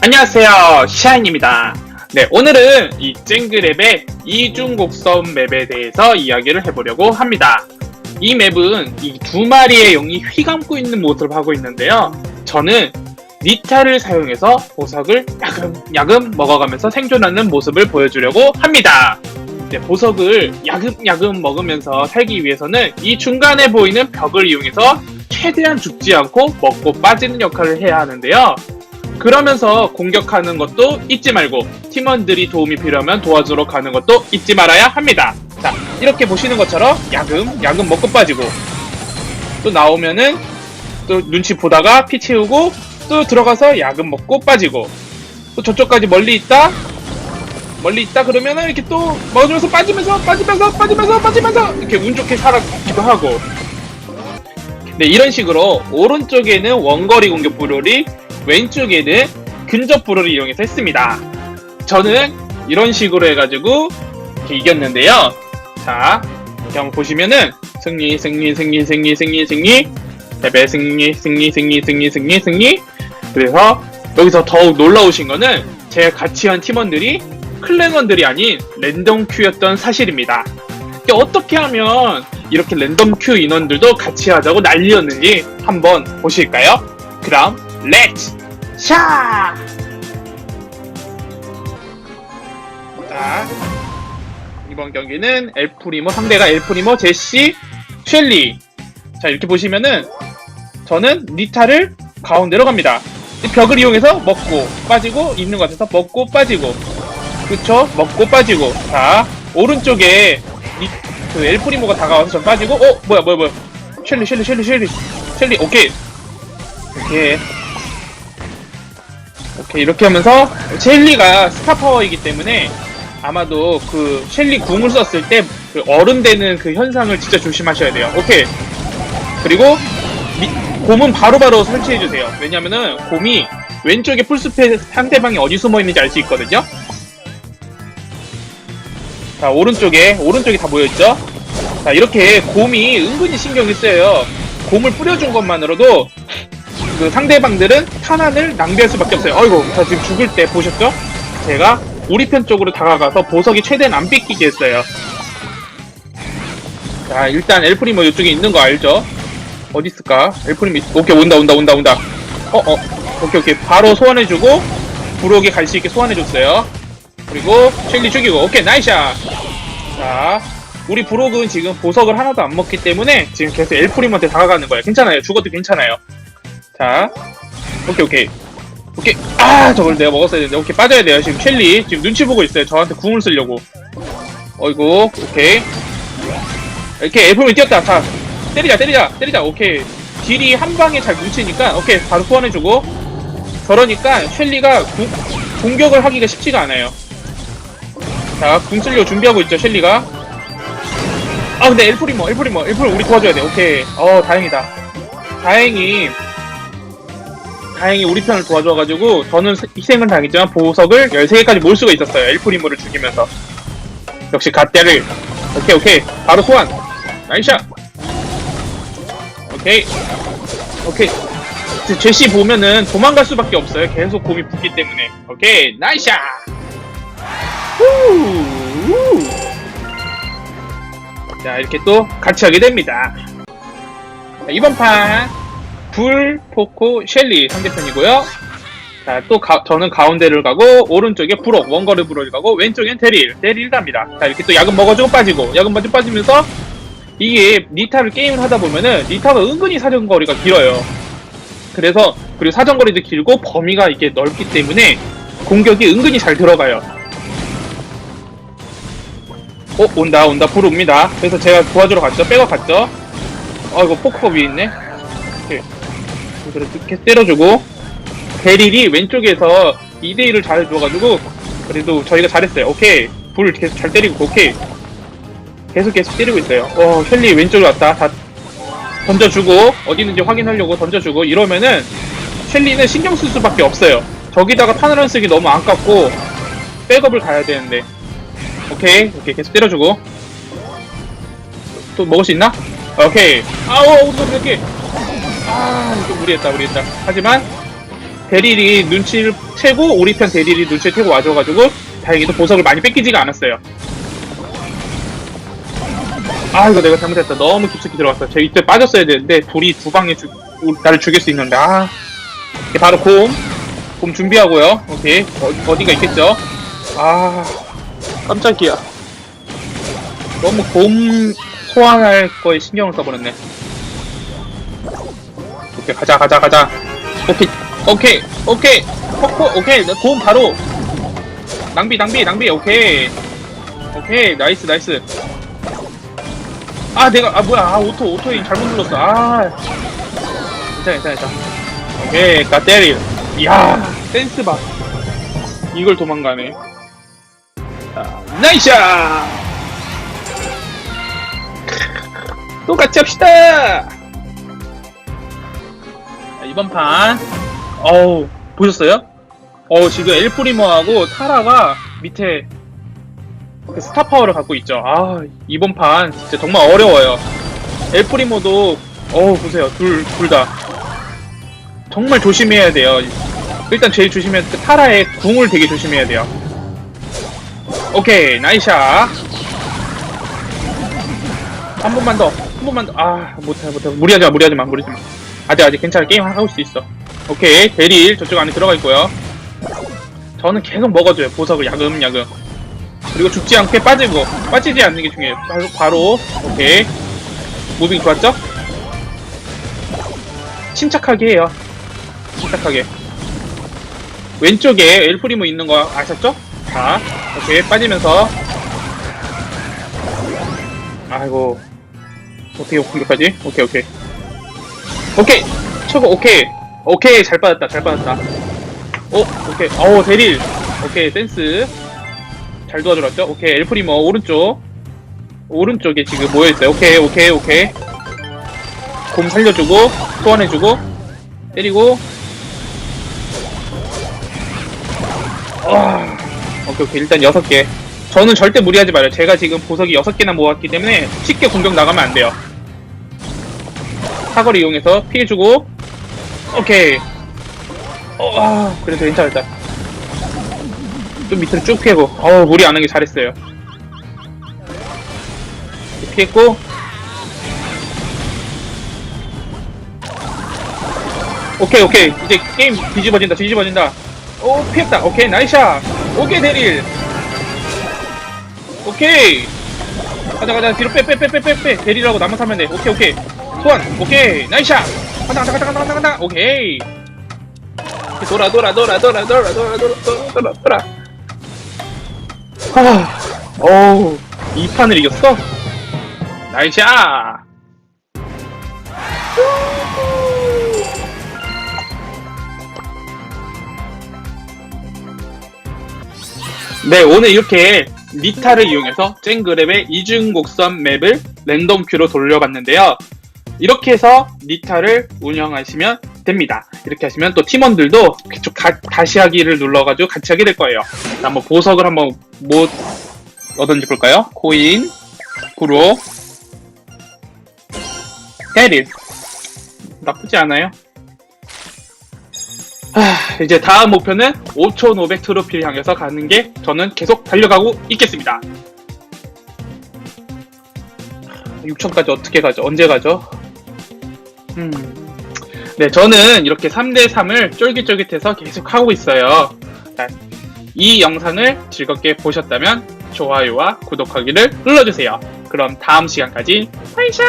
안녕하세요 시아인입니다. 네 오늘은 이 쨍그랩의 이중곡선 맵에 대해서 이야기를 해보려고 합니다. 이 맵은 이 두 마리의 용이 휘감고 있는 모습을 하고 있는데요. 저는 니타를 사용해서 보석을 야금야금 먹어가면서 생존하는 모습을 보여주려고 합니다 네, 보석을 야금야금 먹으면서 살기 위해서는 이 중간에 보이는 벽을 이용해서 최대한 죽지 않고 먹고 빠지는 역할을 해야 하는데요 그러면서 공격하는 것도 잊지 말고 팀원들이 도움이 필요하면 도와주러 가는 것도 잊지 말아야 합니다. 자, 이렇게 보시는 것처럼 야금, 야금 먹고 빠지고 또 나오면은 또 눈치 보다가 피 채우고 또 들어가서 야금 먹고 빠지고 또 저쪽까지 멀리 있다 멀리 있다 그러면은 이렇게 또 먹으면서 빠지면서 빠지면서 빠지면서 빠지면서 이렇게 운 좋게 살아기도 하고 네 이런 식으로 오른쪽에는 원거리 공격 브롤이 왼쪽에는 근접 브롤을 이용해서 했습니다. 저는 이런 식으로 해가지고 이렇게 이겼는데요. 자, 한번 보시면은 승리, 승리, 승리, 승리, 승리, 승리, 패배, 승리, 승리, 승리, 승리, 승리, 승리. 그래서 여기서 더욱 놀라우신 거는 제가 같이 한 팀원들이 클랜원들이 아닌 랜덤 큐였던 사실입니다. 이게 어떻게 하면 이렇게 랜덤 큐 인원들도 같이 하자고 난리였는지 한번 보실까요? 그럼 렛츠 샤! 자, 이번 경기는 엘프리모 상대가 엘프리모 제시 쉘리. 자 이렇게 보시면은 저는 니타를 가운데로 갑니다. 이 벽을 이용해서 먹고 빠지고 있는 것 같아서 먹고 빠지고 그쵸? 먹고 빠지고 자 오른쪽에 니, 그 엘프리모가 다가와서 전 빠지고 어 뭐야 뭐야 뭐야 쉘리 쉘리 쉘리 쉘리 쉘리 오케이 오케이 오케이 이렇게 하면서 셸리가 스타 파워이기 때문에 아마도 그 셸리 궁을 썼을 때 그 얼음 되는 그 현상을 진짜 조심하셔야 돼요. 오케이. 그리고 미- 곰은 바로바로 설치해주세요. 왜냐면은 곰이 왼쪽에 풀숲에 상대방이 어디 숨어 있는지 알 수 있거든요. 자 오른쪽에 오른쪽에 다 모여있죠. 자 이렇게 곰이 은근히 신경이 쓰여요. 곰을 뿌려준 것만으로도 그 상대방들은 탄환을 낭비할 수밖에 없어요. 어이구, 저 지금 죽을 때 보셨죠? 제가 우리 편 쪽으로 다가가서 보석이 최대한 안 뺏기게 했어요. 자, 일단 엘프리모 이쪽에 있는 거 알죠? 어디 있을까? 엘프리모, 있... 오케이, 온다, 온다, 온다, 온다. 어, 어, 오케이, 오케이. 바로 소환해주고, 부록에 갈 수 있게 소환해줬어요. 그리고, 셸리 죽이고, 오케이, 나이샷! 자, 우리 브록은 지금 보석을 하나도 안 먹기 때문에 지금 계속 엘프리모한테 다가가는 거예요. 괜찮아요. 죽어도 괜찮아요. 자, 오케이, 오케이. 오케이. 아, 저걸 내가 먹었어야 되는데. 오케이, 빠져야 돼요. 지금 셸리. 지금 눈치 보고 있어요. 저한테 궁을 쓰려고. 어이구, 오케이. 이렇게 애플이 뛰었다. 자, 때리자, 때리자, 때리자. 오케이. 딜이 한 방에 잘 뭉치니까, 오케이. 바로 소환해주고. 저러니까 셸리가 구- 공격을 하기가 쉽지가 않아요. 자, 궁 쓰려고 준비하고 있죠, 셸리가. 아, 근데 엘프리모, 엘프리모, 엘프리모 우리 도와줘야 돼. 오케이. 어, 다행이다. 다행히 다행히 우리 편을 도와줘가지고 저는 희생은 당했지만 보석을 13개까지 모을 수가 있었어요 엘프리모를 죽이면서. 역시 갓대를. 오케이 오케이. 바로 소환. 나이샷. 오케이. 오케이. 제- 제시 보면은 도망갈 수밖에 없어요. 계속 곰이 붙기 때문에. 오케이. 나이샷 자 이렇게 또 같이 하게 됩니다 자, 이번 판 불, 포코, 셸리 상대편이고요. 자, 또 가- 저는 가운데를 가고 오른쪽에 브록, 원거리 브록을 가고 왼쪽엔 데릴, 데릴 갑니다. 자, 이렇게 또 야금 먹어주고 빠지고 야금 먹어주고 빠지면서 이게 니타를 게임을 하다 보면은 니타가 은근히 사정거리가 길어요. 그래서 그리고 사정거리도 길고 범위가 이게 넓기 때문에 공격이 은근히 잘 들어가요. 어, 온다, 온다, 불 옵니다. 그래서 제가 도와주러 갔죠. 빼고 갔죠. 아이고, 포커 위에 있네. 이렇게 때려주고 베릴이 왼쪽에서 2대1을 잘해줘가지고 그래도 저희가 잘했어요. 오케이. 불 계속 잘 때리고 오케이. 계속 계속 때리고 있어요. 어 셸리 왼쪽에 왔다. 다 던져주고 어디 있는지 확인하려고 던져주고 이러면은 셸리는 신경 쓸 수밖에 없어요. 저기다가 파너런 쓰기 너무 아깝고 백업을 가야 되는데 오케이 오케이 계속 때려주고 또 먹을 수 있나? 오케이 아우 어디서 이렇게 아, 좀 무리했다, 무리했다. 하지만, 대릴이 눈치를 채고, 우리 편 대릴이 눈치를 채고 와줘가지고, 다행히도 보석을 많이 뺏기지가 않았어요. 아, 이거 내가 잘못했다. 너무 깊숙이 들어갔어. 제 이때 빠졌어야 되는데, 둘이 두 방에 죽, 우- 나를 죽일 수 있는데, 아. 바로 곰. 곰 준비하고요. 오케이. 어, 어디가 있겠죠? 아, 깜짝이야. 너무 곰 소환할 거에 신경을 써버렸네. 오케이, 가자, 가자, 가자. 오케이, 오케이, 오케이. 포코, 오케이. 곰 바로. 낭비, 낭비, 낭비. 오케이. 오케이, 나이스, 나이스. 아, 내가, 아, 뭐야. 아, 오토, 오토인 잘못 눌렀어. 아. 괜찮아, 괜찮아, 괜찮아. 오케이, 가테릴. 이야, 센스 봐. 이걸 도망가네. 자, 나이샤! 또 같이 합시다! 자, 이번 판, 어우, 보셨어요? 어 지금 엘프리머하고 타라가 밑에 그 스타 파워를 갖고 있죠. 아, 이번 판 진짜 정말 어려워요. 엘프리모도, 어우, 보세요. 둘, 둘 다. 정말 조심해야 돼요. 일단 제일 조심해야 돼. 타라의 궁을 되게 조심해야 돼요. 오케이, 나이샤. 한 번만 더, 한 번만 더. 아, 못해, 못해. 무리하지 마, 무리하지 마, 무리하지 마. 아직, 아직 괜찮아. 게임 하고 수 있어. 오케이, 베릴 저쪽 안에 들어가 있고요. 저는 계속 먹어줘요. 보석을 야금야금. 그리고 죽지 않게 빠지고, 빠지지 않는 게 중요해요. 바로, 바로, 오케이. 무빙 좋았죠? 침착하게 해요. 침착하게. 왼쪽에 엘프리모 있는 거 아셨죠? 자, 오케이, 빠지면서. 아이고. 어떻게 공격하지? 오케이, 오케이. 오케이! 최고, 오케이. 오케이, 잘 빠졌다, 잘 빠졌다. 오, 오케이. 어우, 데릴. 오케이, 댄스. 잘 도와주었죠? 오케이, 엘프리모, 오른쪽. 오른쪽에 지금 모여있어요. 오케이, 오케이, 오케이. 곰 살려주고, 소환해주고, 때리고. 아, 오케이, 오케이. 일단 여섯 개. 저는 절대 무리하지 말아요. 제가 지금 보석이 여섯 개나 모았기 때문에 쉽게 공격 나가면 안 돼요. 사거리 이용해서 피해 주고, 오케이. 어, 아, 그래도 괜찮았다. 좀 밑으로 쭉 피하고, 어우, 무리 안 하길 잘했어요. 피했고, 오케이, 오케이. 이제 게임 뒤집어진다, 뒤집어진다. 오, 피했다. 오케이, 나이샤. 오케이, 데릴. 오케이. 가자, 가자. 뒤로 빼, 빼, 빼, 빼, 빼, 빼. 데릴하고 나만 사면 돼. 오케이, 오케이. 소환. 오케이. 나이샤. 간다, 간다, 간다, 간다, 간다, 간다. 오케이. 돌아, 돌아, 돌아, 돌아, 돌아, 돌아, 돌아, 돌아, 돌아, 돌아. 하, 어우, 이 판을 이겼어? 나이샤. 네, 오늘 이렇게 리타를 이용해서 쨍그랩의 이중곡선 맵을 랜덤 큐로 돌려봤는데요. 이렇게 해서 리타를 운영하시면 됩니다. 이렇게 하시면 또 팀원들도 가- 다시 하기를 눌러가지고 같이 하게 될 거예요. 자, 한번 보석을 한번 뭐 얻었는지 볼까요? 코인, 구로, 헤릴. 나쁘지 않아요. 하, 이제 다음 목표는 5,500 트로피를 향해서 가는 게 저는 계속 달려가고 있겠습니다. 6,000까지 어떻게 가죠? 언제 가죠? 음. 네, 저는 이렇게 3대3을 쫄깃쫄깃해서 계속 하고 있어요. 자, 이 영상을 즐겁게 보셨다면 좋아요와 구독하기를 눌러주세요. 그럼 다음 시간까지 화이샤!